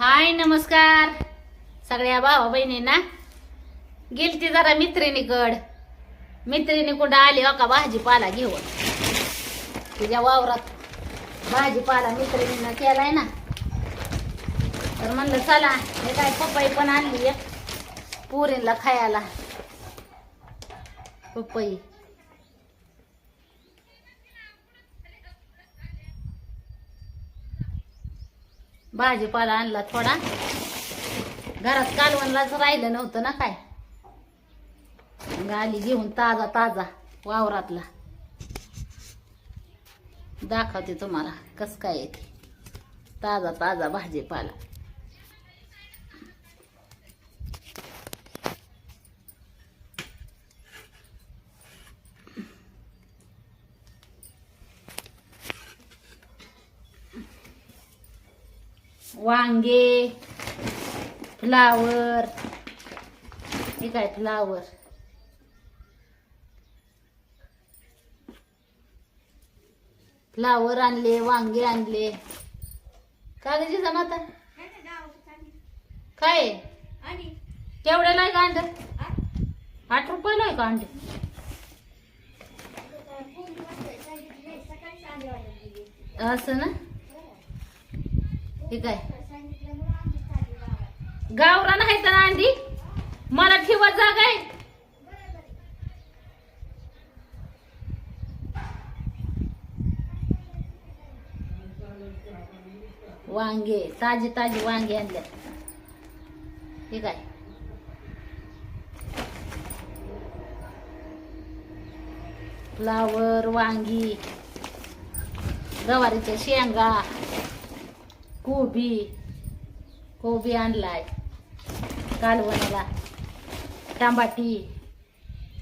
हाय नमस्कार. सगळ्या भावा बहिणींना. गेलती जरा मित्रिणीकड. मित्रिणी कुठं आली हो का भाजीपाला घेऊन? तिच्या वावरात भाजीपाला मित्रिणीनं केलाय ना? तर म्हणलं चला हे काय पपई पण आणली एक पुरीला खायला. पपई. भाजीपाला आणला थोडा. घरात कालवणलाच राहिलं नव्हतं ना काय? मग आली घेऊन ताजा ताजा वावरातला. दाखवते तुम्हाला कस काय येते ताजा ताजा भाजीपाला. वांगे फ्लावर. हे काय फ्लावर? फ्लावर आणले वांगे आणले. काय गं जिजा काय? केवढ्याला आहे का अंड आठ रुपयाला आहे का अंड असं ना? हे काय? गावरान आहे तर अंडी. मला ठेवा जागा आहे. वांगे ताजी ताजी वांगे आणले हे काय? फ्लावर वांगी गवारीच्या शेंगा कोबी कोबी आणलाय. कालवणाला टांबाटी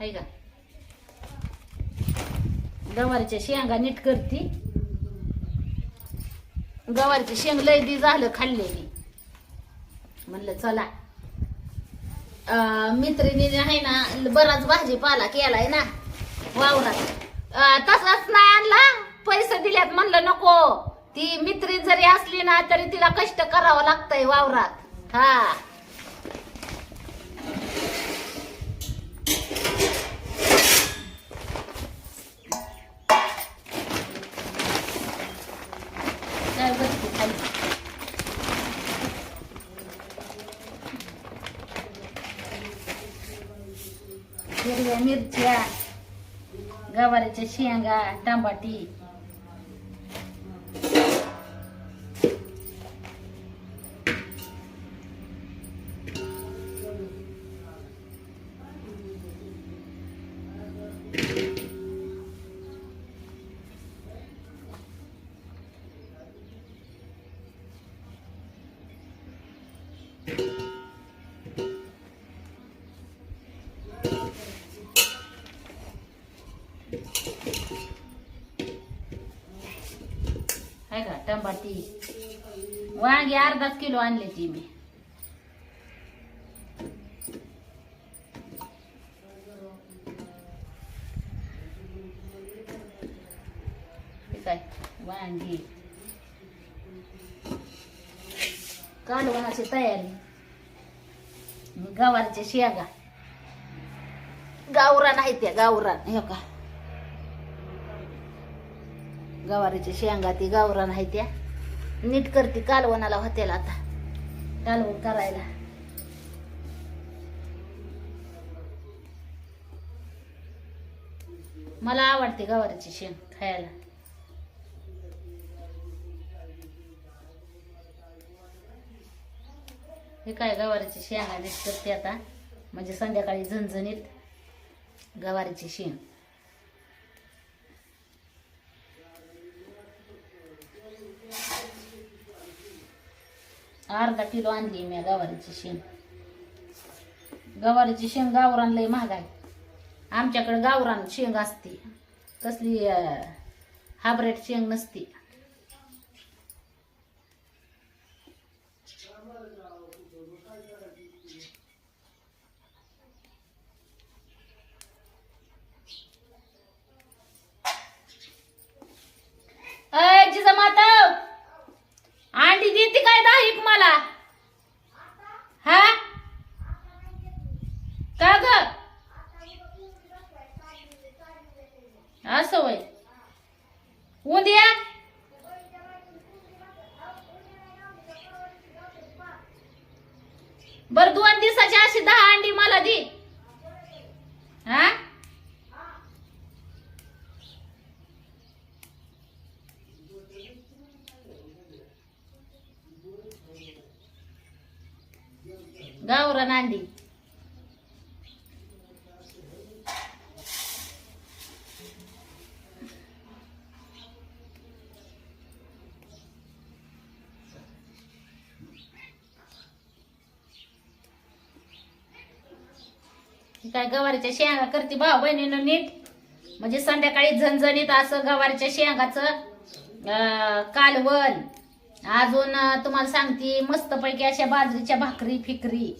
आहे का? गवारीच्या शेंगा नीट करती. गवारीची शेंग लय दी झालं खाल्लेली. म्हणलं चला. मित्रिणीने आहे ना बराच भाजीपाला केलाय ना वावरात. तसाच नाही आणला. पैसे दिल्यात म्हणलं नको. ती मित्री जरी असली ना तरी तिला कष्ट करावं लागतंय वावरात. हा. मिरच्या गवारीच्या शेंगा टमाटी आहे का टमाटी? वांगी अर्धाच किलो आणले ती मी. काय वांगी. कालवणाची तयारी. गवारच्या शेगा. गावरान आहे त्या गावरान. हे का गवारीच्या शेंगा ती गावरान आहे त्या. नीट करते कालवणाला होतेला आता. कालवण करायला. मला आवडते गवारीची शेंग खायला. हे काय गवारीची शेंगा नीट करते आता. म्हणजे संध्याकाळी झणझणीत गवारीची शेंग. अर्धा किलो आणली मी गवारीची शेंग. गवारीची शेंग गावरान लय महाग आहे. आमच्याकडे गावरान शेंग असते. कसली हायब्रेड शेंग नसते. जिजा माता अंडी देते काय दाहिक मला बर दोन दिवसाची अशी दहा अंडी मला दे. हा? गावरान अंडी. काय गवारीच्या शेंगा करते भाऊ बहिणीनं नीट. म्हणजे संध्याकाळी झणझणीत असं गवारीच्या शेंगाचं कालवण. अजून तुम्हाला सांगते मस्तपैकी अशा बाजरीच्या भाकरी फिकरी.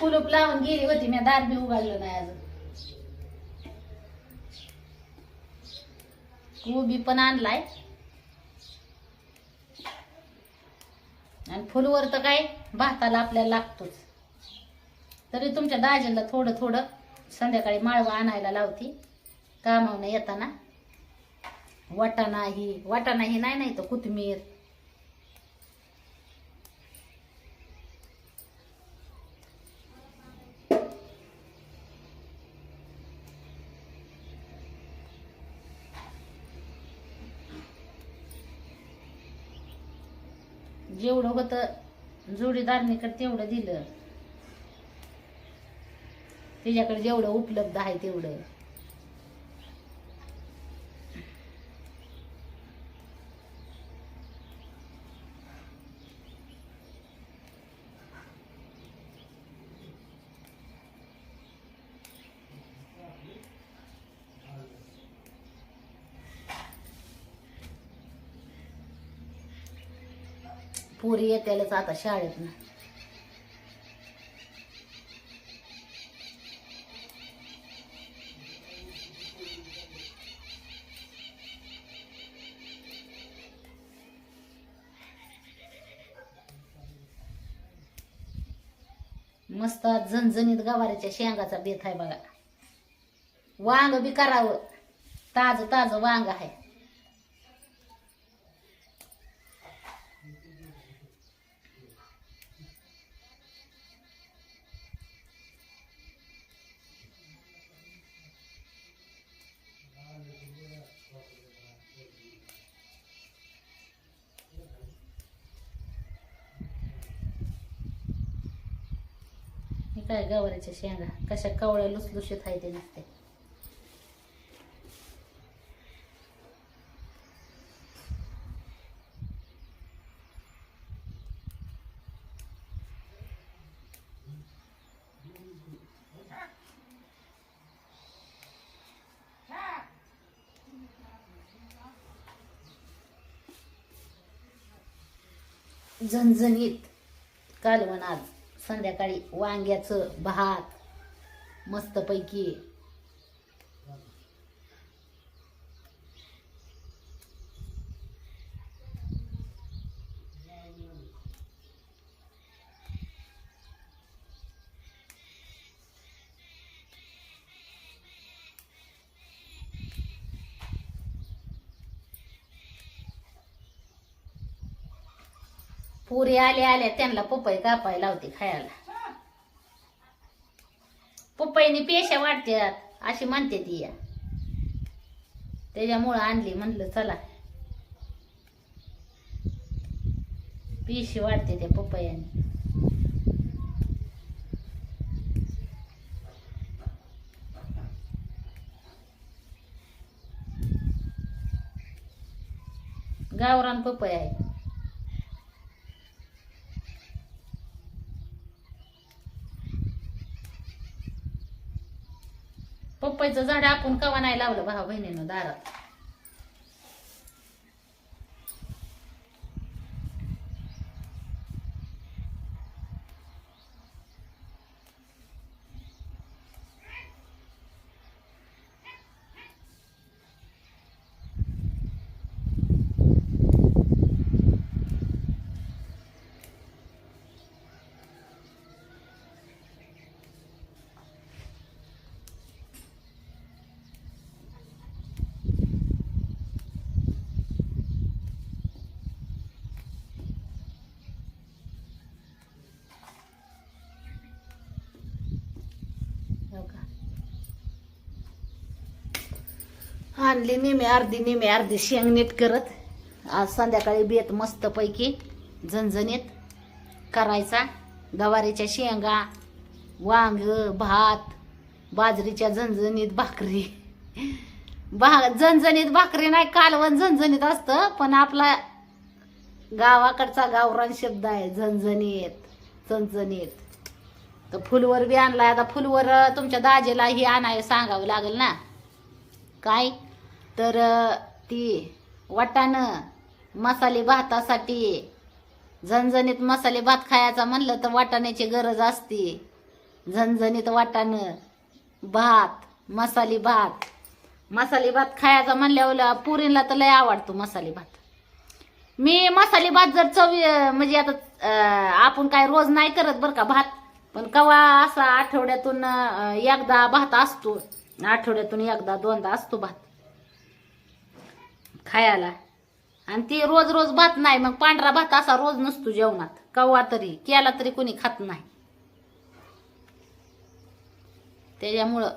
कुलूप लावून गेली होती मी दार बी उघडलं नाही अजून. कोबी पण आणलाय. आणि फुलवर तर काय भाताला आपल्याला लागतोच. तरी तुमच्या दाजीला थोडं थोडं संध्याकाळी माळवं आणायला लावती. कामावनं येताना. वाटाणा ही वाटाणा ही नाही नाही तर कोथिंबीर. जेवढं होतं जोडीदारनीकडे तेवढं दिलं. तिच्याकडे जेवढं उपलब्ध आहे तेवढं. पोरी येत्यालाच आता शाळेत ना. मस्त झणझणीत गवारीच्या शेंगाचा बेत आहे बघा. वांग बी करावं. ताज ताज वांग आहे. काय गवारीच्या शेंगा? कशा कवळ्या लुसलुशीत आहे ते नसते. झणझणीत कालवण आज. संध्याकाळी वांग्याचं भात मस्तपैकी पुरी आल्या आल्या त्यांना पपई कापाय लावते खायला. पपईने पेशा वाटत्यात अशी म्हणते ती. या त्याच्यामुळं आणली म्हणलं चला. पेशी वाटते त्या पपयाने गावरान पपई आहे. पपईचं झाड आपण कवा नाही लावलं भाऊ बहिणीनं दारात? आणली निमे अर्धी निमे अर्धी शेंग नीट करत. आज संध्याकाळी बेत मस्तपैकी झणझणीत करायचा. गवारीच्या शेंगा वांग भात बाजरीच्या झणझणीत भाकरी. भा झणझणीत भाकरी नाही कालवण झणझणीत असतं पण आपला गावाकडचा गावरान शब्द आहे झणझणीत झणझणीत. तर फुलवर बी आणलाय. आता फुलवर तुमच्या दाजेला ही आणाय सांगावं लागेल ना? काय? तर ती वाटाणं मसाले भातासाठी झणझणीत मसाले भात खायचा म्हणलं तर वाटाण्याची गरज असते. झणझणीत वाटाणं भात मसाले भात. मसाले भात खायचा म्हणल्यावर पुरीला तर लय आवडतो मसाले भात. मी मसाले भात जर चवी म्हणजे आता आपण काय रोज नाही करत बरं का भात पण कवा असा आठवड्यातून एकदा भात असतो. आठवड्यातून एकदा दोनदा असतो भात. खायला. आणि ती रोज रोज भात नाही मग पांढरा भात असा रोज नसतो जेवणात. कवा तरी केला तरी कोणी खात नाही. त्याच्यामुळं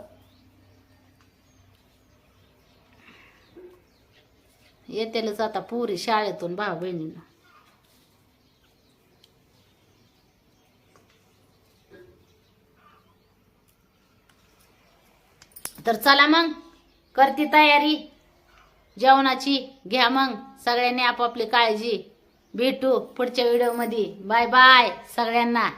येतेलच आता पुरी शाळेतून भाऊ बहिणीनं. तर चला मग करते तयारी. जेवणाची घ्या मग. सगळ्यांनी आपापली काळजी. भेटू पुढच्या व्हिडिओमध्ये बाय बाय सगळ्यांना.